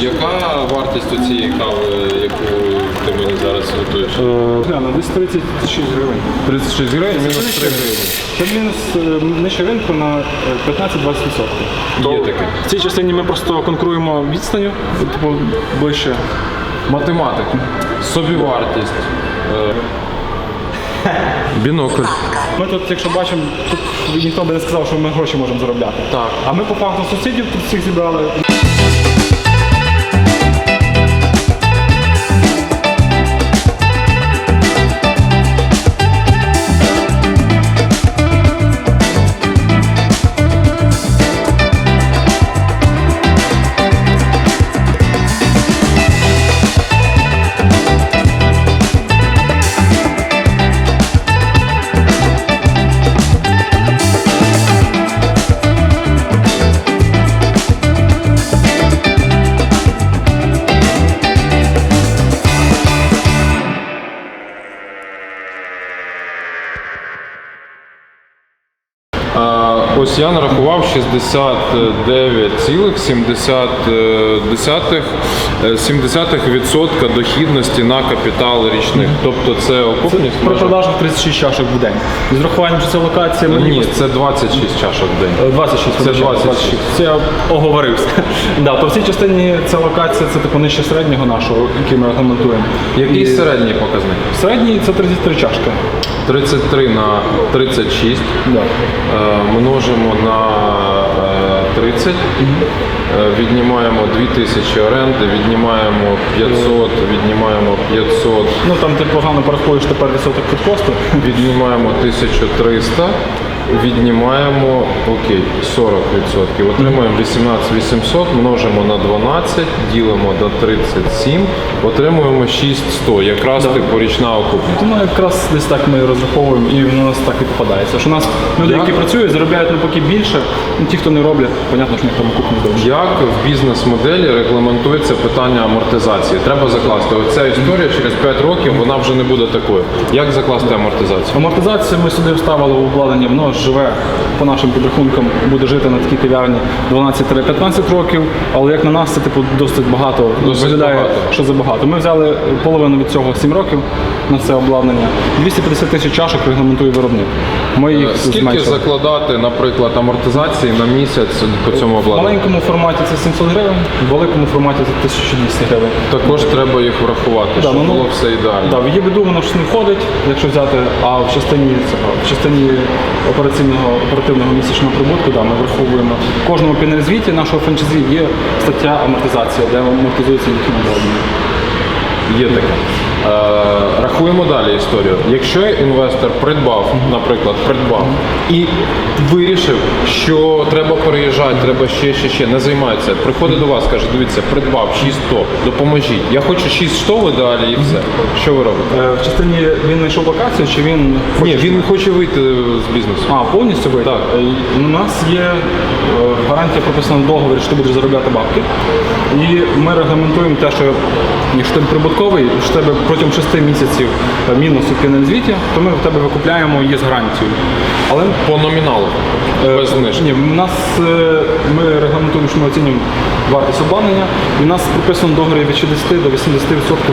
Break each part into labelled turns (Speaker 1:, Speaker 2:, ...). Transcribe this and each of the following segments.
Speaker 1: Яка вартість у цієї кави, яку ти мені зараз готуєш?
Speaker 2: Гляну, десь 36 гривень.
Speaker 1: 36 гривень, мінус 3 гривні.
Speaker 2: Це мінус е, нижче ринку на е, 15-20%.
Speaker 1: Є таке.
Speaker 2: В цій частині ми просто конкуруємо відстанню, типу ближче.
Speaker 1: Математика, собівартість, е, бінокль.
Speaker 2: Ми тут, якщо бачимо, тут ніхто би не сказав, що ми гроші можемо заробляти.
Speaker 1: Так.
Speaker 2: А ми по факту сусідів тут всіх зібрали.
Speaker 1: 69,7 70% дохідності на капітал річних. Тобто це окупність
Speaker 2: При
Speaker 1: може...
Speaker 2: продажах 36 чашок в день. З урахуванням, що це локація, ми
Speaker 1: Ні, це 26 чашок в день.
Speaker 2: Е, 26.
Speaker 1: Це
Speaker 2: вибачаю,
Speaker 1: 26.
Speaker 2: Це я оговорився. да, то в цій частині ця локація це типу нижче середнього нашого, який ми регламентуємо.
Speaker 1: Який
Speaker 2: І
Speaker 1: середній показник?
Speaker 2: середній це 33 чашки.
Speaker 1: 33 на 36
Speaker 2: Да.
Speaker 1: е, множимо на 30, е, віднімаємо 2000 оренди, віднімаємо 500, віднімаємо 500,
Speaker 2: Ну там ти погано порахуєш тепер відсоток від косту.
Speaker 1: віднімаємо 1300, віднімаємо окей, 40%. Отримуємо 18800, множимо на 12, ділимо до 37, отримуємо 6100. Якраз типу річна окупність.
Speaker 2: Ну якраз десь так ми розраховуємо і воно у нас так і попадається. Що у нас люди,
Speaker 1: Як?
Speaker 2: які працюють, заробляють навпаки більше. Ну, ті, хто не роблять, понятно, що них там купні довше.
Speaker 1: Як в бізнес-моделі регламентується питання амортизації? Треба закласти. Оця історія через 5 років вона вже не буде такою. Як закласти амортизацію?
Speaker 2: Амортизацію ми сюди вставили в обладнання, воно живе по нашим підрахункам, буде жити на такій кав'ярні 12-15 років, але як на нас це типу досить багато
Speaker 1: Досить
Speaker 2: виглядає,
Speaker 1: багато.
Speaker 2: що забагато. Ми взяли половину від цього 7 років на це обладнання. 250 тисяч чашок регламентує виробник. Ми їх
Speaker 1: Е, Скільки
Speaker 2: зменшили.
Speaker 1: закладати, наприклад, амортизації на місяць по цьому
Speaker 2: В маленькому форматі це 700 гривень, в великому форматі це 1200 гривень.
Speaker 1: Також треба їх врахувати,
Speaker 2: Да,
Speaker 1: щоб
Speaker 2: ну, ну,
Speaker 1: було все ідеально.
Speaker 2: Да, в її біду воно ж не входить, якщо взяти, а в частині в частині операційного оперативного місячного прибутку, да, ми враховуємо в кожному пінерзвіті нашого франчайзі є стаття амортизація, де амортизується їхнє обладнання.
Speaker 1: Є таке. Е, рахуємо далі історію. Якщо інвестор придбав, наприклад, придбав і вирішив, що треба переїжджати, треба ще, ще, ще, не займається. Приходить до вас, каже, дивіться, придбав 600, допоможіть. Я хочу 600 в ідеалі і все. Що ви робите?
Speaker 2: Е, В частині він знайшов локацію, чи він
Speaker 1: Ні, він хоче вийти з бізнесу.
Speaker 2: А, повністю вийти?
Speaker 1: Так.
Speaker 2: Е, У нас є гарантія прописана в договорі, що ти будеш заробляти бабки. І ми регламентуємо те, що якщо ти прибутковий, що тебе протягом 6 місяців е, мінус у фінанзвіті, то ми в тебе викупляємо її з гарантією. Але
Speaker 1: По номіналу, без знижки.
Speaker 2: ні, в нас е, ми регламентуємо, що ми оцінюємо вартість обладнання, і в нас прописано в договорі від 60 до 80%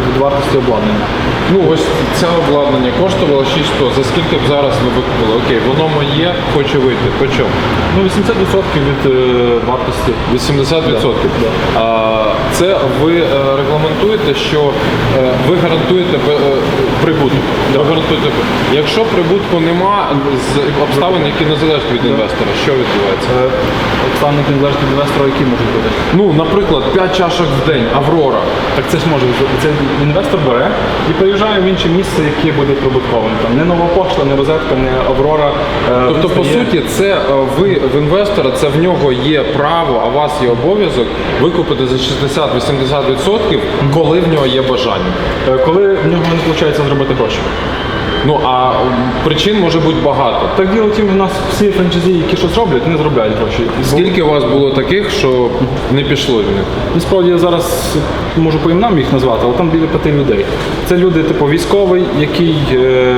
Speaker 2: від вартості обладнання.
Speaker 1: Ну ось це обладнання коштувало 600. За скільки б зараз ви викупили? Окей, воно моє, хоче вийти. По чому?
Speaker 2: Ну, 80% від е, вартості.
Speaker 1: 80%. А, це ви е, регламентуєте, що е, ви гарантуєте е, прибуток. Ви гарантуєте. Якщо прибутку нема з обставин, які не залежать від інвестора, що відбувається?
Speaker 2: Не залежить від інвестора, які можуть бути.
Speaker 1: Ну, наприклад, 5 чашок в день, Аврора.
Speaker 2: Так це ж може бути. Це інвестор бере і переїжджає в інше місце, яке буде прибутковим. Там не нова пошта, не розетка, не Аврора. Е,
Speaker 1: Тобто, по
Speaker 2: є-
Speaker 1: суті, це е, ви в інвестора, це в нього є право, а у вас є обов'язок викупити за 60-80%, коли в нього є бажання.
Speaker 2: Е, коли в нього не виходить зробити гроші.
Speaker 1: Ну а причин може бути багато.
Speaker 2: Так діло в у нас всі франчайзі, які щось роблять, не заробляють гроші.
Speaker 1: Скільки у вас було таких, що не пішло в них?
Speaker 2: Насправді я зараз можу по іменам їх назвати, але там біля п'яти людей. Це люди, типу, військовий, який е,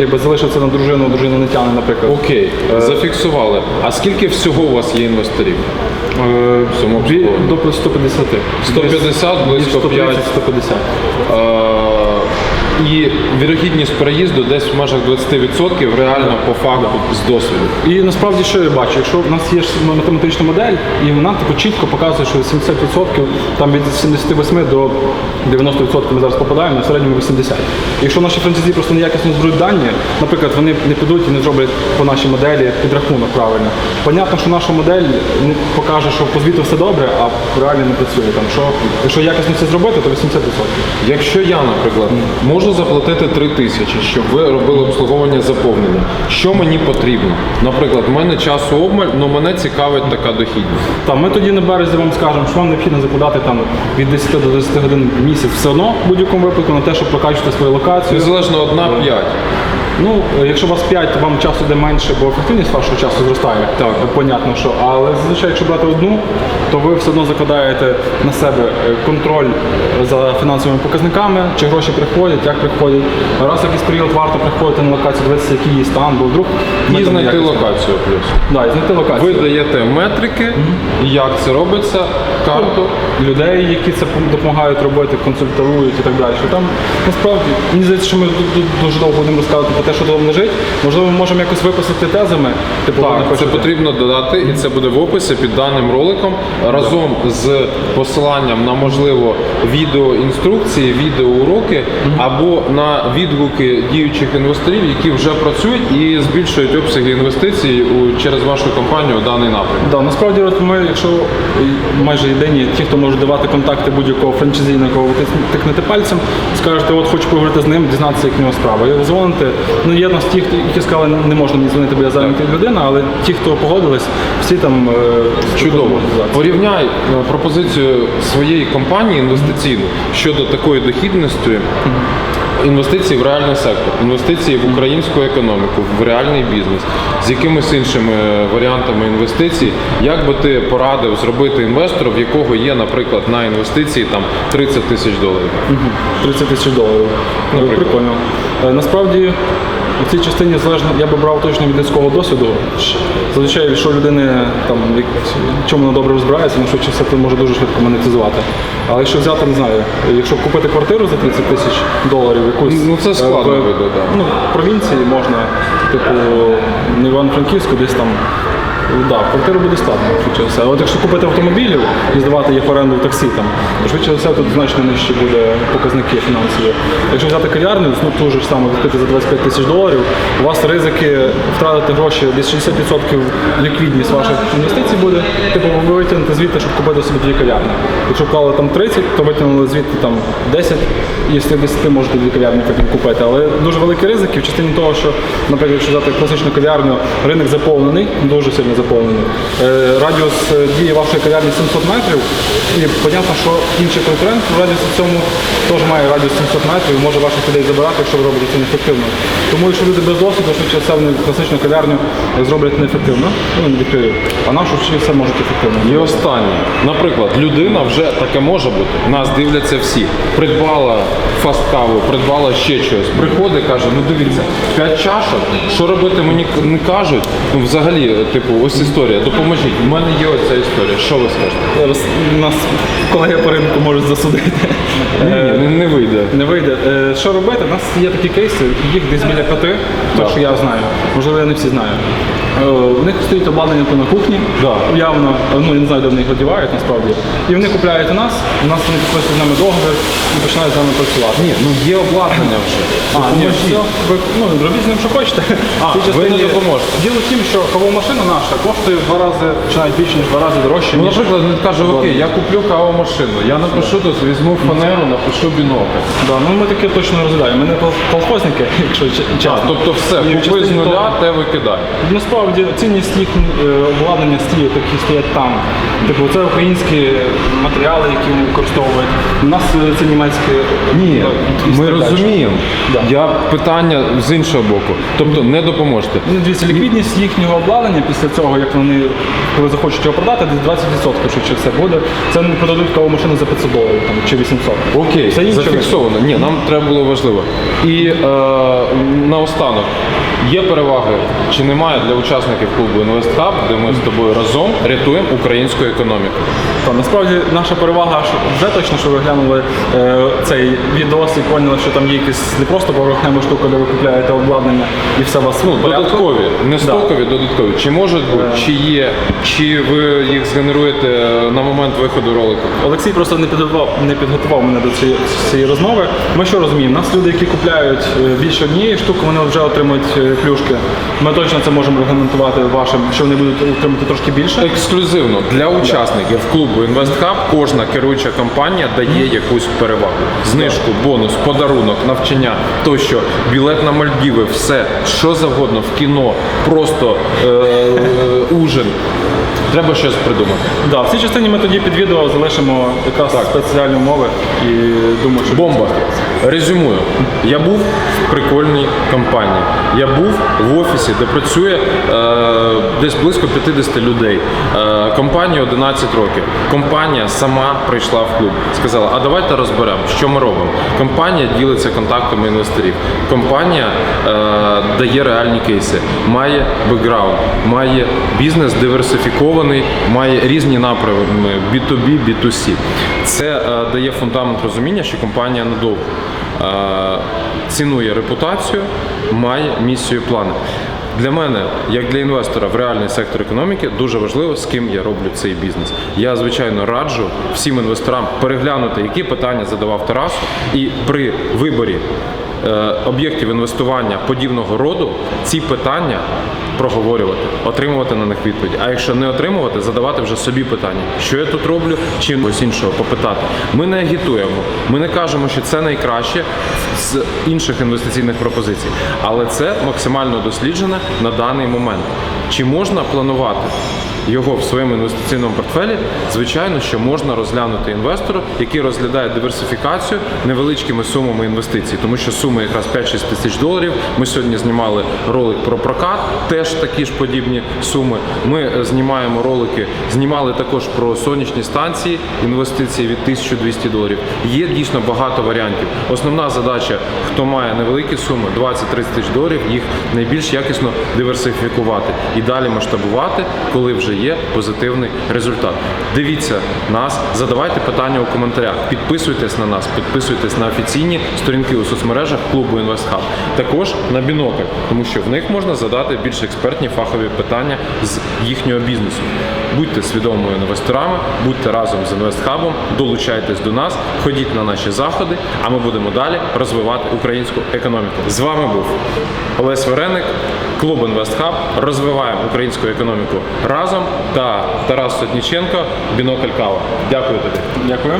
Speaker 2: якби залишився на дружину, дружина не тягне, наприклад.
Speaker 1: Окей, зафіксували. А скільки всього у вас є інвесторів?
Speaker 2: Е,
Speaker 1: обслуговуванню.
Speaker 2: до 150.
Speaker 1: 150, близько 5.
Speaker 2: 150.
Speaker 1: Е, і вірогідність переїзду десь в межах 20% реально по факту з досвіду.
Speaker 2: І насправді що я бачу, якщо в нас є математична модель, і вона типу чітко показує, що 70% там від 78 до 90% ми зараз попадаємо, на середньому 80%. Якщо наші франчайзі просто неякісно зберуть дані, наприклад, вони не підуть і не зроблять по нашій моделі підрахунок правильно. Понятно, що наша модель не покаже, що по звіту все добре, а реально не працює. Там що, якщо якісно це зробити, то 80%.
Speaker 1: Якщо я, наприклад, можу заплатити 3 тисячі, щоб ви робили обслуговування заповнення, що мені потрібно? Наприклад, в мене часу обмаль, але мене цікавить така дохідність.
Speaker 2: Та ми тоді на березі вам скажемо, що вам необхідно закладати там від 10 до 20 годин в місяць все одно в будь-якому випадку на те, щоб прокачувати свою локацію.
Speaker 1: Незалежно одна 5.
Speaker 2: Ну, е, якщо у вас 5, то вам часу йде менше, бо ефективність вашого часу зростає. Так, понятно, що. Але зазвичай, якщо брати одну, то ви все одно закладаєте на себе е, контроль за фінансовими показниками, чи гроші приходять, як приходять. Раз якийсь період варто приходити на локацію, дивитися, який її стан, бо вдруг
Speaker 1: І знайти локацію плюс.
Speaker 2: Да, і знайти локацію.
Speaker 1: Ви даєте метрики, як це робиться, карту.
Speaker 2: людей, які це допомагають робити, консультують і так далі. Там насправді мені здається, що ми ду- ду- дуже довго будемо розказувати те, що там лежить. Можливо, ми можемо якось виписати тезами. Типу,
Speaker 1: Так, це
Speaker 2: хочете.
Speaker 1: потрібно додати, і це буде в описі під даним роликом разом з посиланням на можливо відеоінструкції, відеоуроки або на відгуки діючих інвесторів, які вже працюють і збільшують обсяги інвестицій у через вашу компанію у даний напрямок.
Speaker 2: Да, насправді, от ми, якщо майже єдині, ті, хто може давати контакти будь-якого франчайзі, на якого ви тикнете пальцем, скажете, от хочу поговорити з ним, дізнатися, як в нього справа. І дзвоните. Ну, є в нас ті, які сказали, не можна мені дзвонити, бо я зайнята людина, але ті, хто погодились, всі там е,
Speaker 1: Чудово. Порівняй е, пропозицію своєї компанії інвестиційну щодо такої дохідності. Інвестиції в реальний сектор, інвестиції в українську економіку, в реальний бізнес з якимись іншими варіантами інвестицій. Як би ти порадив зробити інвестору, в якого є, наприклад, на інвестиції там 30 тисяч доларів?
Speaker 2: 30 тисяч доларів. Ну,
Speaker 1: Наприклад.
Speaker 2: прикольно. Е, Насправді у цій частині залежно, я би брав точно від людського досвіду. Зазвичай, якщо людини там в чому вона добре розбирається, ну швидше все це може дуже швидко монетизувати. Але якщо взяти, не знаю, якщо купити квартиру за 30 тисяч доларів, якусь
Speaker 1: Ну, це складно
Speaker 2: е, в-
Speaker 1: вийде, да.
Speaker 2: Ну, в провінції можна, типу, не Івано-Франківську, десь там. Да, квартиру буде складно, швидше все. От якщо купити автомобілів і здавати їх в оренду в таксі, там, то швидше за все тут значно нижчі буде показники фінансові. Якщо взяти кав'ярню, ну ту ж саме відкрити за 25 тисяч доларів, у вас ризики втратити гроші, десь 60% ліквідність ваших інвестицій буде. Типу ви витягнете звідти, щоб купити собі дві кав'ярні. Якщо вклали там 30, то витягнули звідти там 10, і з цих 10 можете дві кав'ярні потім купити. Але дуже великі ризики в частині того, що, наприклад, якщо взяти класичну кав'ярню, ринок заповнений, дуже сильно заповнений. Е, радіус е, дії вашої кав'ярні 700 метрів. І понятно, що інший конкурент в радіусі цьому теж має радіус 700 метрів і може ваших людей забирати, якщо ви робите це неефективно. Тому якщо люди без досвіду, швидше все вони класичну кав'ярню зроблять неефективно, ну не відкриють. А нашу ще все можуть ефективно.
Speaker 1: І останнє, наприклад, людина вже таке може бути. Нас дивляться всі. Придбала фаст-каву, придбала ще щось. Приходить, каже: ну дивіться, 5 чашок. Що робити мені не кажуть. Ну, взагалі, типу, ось історія. Допоможіть. У мене є оця історія. Що ви скажете?
Speaker 2: Зараз нас колеги по ринку можуть засудити.
Speaker 1: Ні, не, не вийде.
Speaker 2: Не вийде. Е, Що робити? У нас є такі кейси, їх десь біля п'яти, так що я знаю. Можливо, я не всі знаю. Е, У них стоїть обладнання то на кухні,
Speaker 1: Да.
Speaker 2: явно, ну я не знаю, де вони їх одівають насправді. І вони купляють у нас, у нас вони підписують з нами договір і починають з нами працювати.
Speaker 1: Ні, ну є обладнання вже.
Speaker 2: А, ні, все, ви ну, робіть з ним, що хочете.
Speaker 1: А, ви не допоможете.
Speaker 2: Діло в тім, що кавова машина наша, наша коштує в два рази, чи навіть більше ніж в два рази дорожче,
Speaker 1: Ну,
Speaker 2: ніж
Speaker 1: наприклад, він каже, окей, я куплю кавомашину, я напишу тут, візьму фанеру, напишу бінокль.
Speaker 2: Да, ну ми таке точно не розглядаємо. Ми не кол- колхозники, якщо ч- чесно.
Speaker 1: тобто все,
Speaker 2: І в
Speaker 1: купи з
Speaker 2: частині
Speaker 1: нуля,
Speaker 2: того-
Speaker 1: те викидай.
Speaker 2: Насправді цінність їх е, обладнання стілів, які стоять там. Типу, це українські матеріали, які вони використовують. У нас е, це німецькі.
Speaker 1: Ні,
Speaker 2: ну,
Speaker 1: ми розуміємо.
Speaker 2: Да.
Speaker 1: Я питання з іншого боку. Тобто не допоможете.
Speaker 2: Ну, дивіться, ліквідність їхнього обладнання після цього, як вони коли захочуть його продати, десь 20% швидше все буде. Це не продадуть каву машину за 500 доларів там, чи 800.
Speaker 1: Окей,
Speaker 2: Все інше
Speaker 1: зафіксовано. Ні, нам треба було важливо. І е, наостанок, є переваги чи немає для учасників клубу InvestHub, де ми з тобою разом рятуємо українську економіку.
Speaker 2: Та, насправді наша перевага що вже точно, що ви глянули е, цей відос і поняли, що там є якісь не просто поверхнева штука, де ви купляєте обладнання і все вас
Speaker 1: Ну,
Speaker 2: порядку.
Speaker 1: додаткові, не стокові, додаткові. Чи можуть чи є, чи ви їх згенеруєте на момент виходу ролику?
Speaker 2: Олексій просто не підготував, не підготував мене до цієї, цієї розмови. Ми що розуміємо? Нас люди, які купляють е, більше однієї штуки, вони вже отримують е, плюшки. Ми точно це можемо регламентувати вашим, що вони будуть отримати трошки більше.
Speaker 1: Ексклюзивно для учасників клубу InvestHub кожна керуюча компанія дає якусь перевагу. Знижку, бонус, подарунок, навчання тощо, білет на Мальдіви, все, що завгодно в кіно, просто е- е, ужин. Треба щось придумати.
Speaker 2: Да, в цій частині ми тоді під відео залишимо якраз спеціальні умови і думаю, що
Speaker 1: Бомба. Резюмую. Я був в прикольній компанії. Я був в офісі, де працює е, десь близько 50 людей. Е, компанії 11 років. Компанія сама прийшла в клуб. Сказала, а давайте розберемо, що ми робимо. Компанія ділиться контактами інвесторів. Компанія е, дає реальні кейси, має бекграунд, має бізнес диверсифікований, має різні напрями B2B, B2C. Це е, дає фундамент розуміння, що компанія надовго е, цінує репутацію, має місію плани. Для мене, як для інвестора в реальний сектор економіки, дуже важливо, з ким я роблю цей бізнес. Я звичайно раджу всім інвесторам переглянути, які питання задавав Тарасу, і при виборі об'єктів інвестування подібного роду ці питання проговорювати, отримувати на них відповіді. А якщо не отримувати, задавати вже собі питання, що я тут роблю, чи когось іншого попитати. Ми не агітуємо, ми не кажемо, що це найкраще з інших інвестиційних пропозицій, але це максимально досліджене на даний момент. Чи можна планувати? Його в своєму інвестиційному портфелі, звичайно, що можна розглянути інвестору, який розглядає диверсифікацію невеличкими сумами інвестицій, тому що суми якраз 5-6 тисяч доларів. Ми сьогодні знімали ролик про прокат, теж такі ж подібні суми. Ми е, знімаємо ролики, знімали також про сонячні станції, інвестиції від 1200 доларів. Є дійсно багато варіантів. Основна задача, хто має невеликі суми, 20-30 тисяч доларів, їх найбільш якісно диверсифікувати і далі масштабувати, коли вже є позитивний результат. Дивіться нас, задавайте питання у коментарях, підписуйтесь на нас, підписуйтесь на офіційні сторінки у соцмережах клубу InvestHub. Також на бінокль, тому що в них можна задати більш експертні фахові питання з їхнього бізнесу. Будьте свідомими інвесторами, будьте разом з InvestHub, долучайтесь до нас, ходіть на наші заходи, а ми будемо далі розвивати українську економіку. З вами був Олесь Вареник, клуб InvestHub. Розвиваємо українську економіку разом та Тарас Сотніченко, бінокль Кава. Дякую тобі.
Speaker 2: Дякую.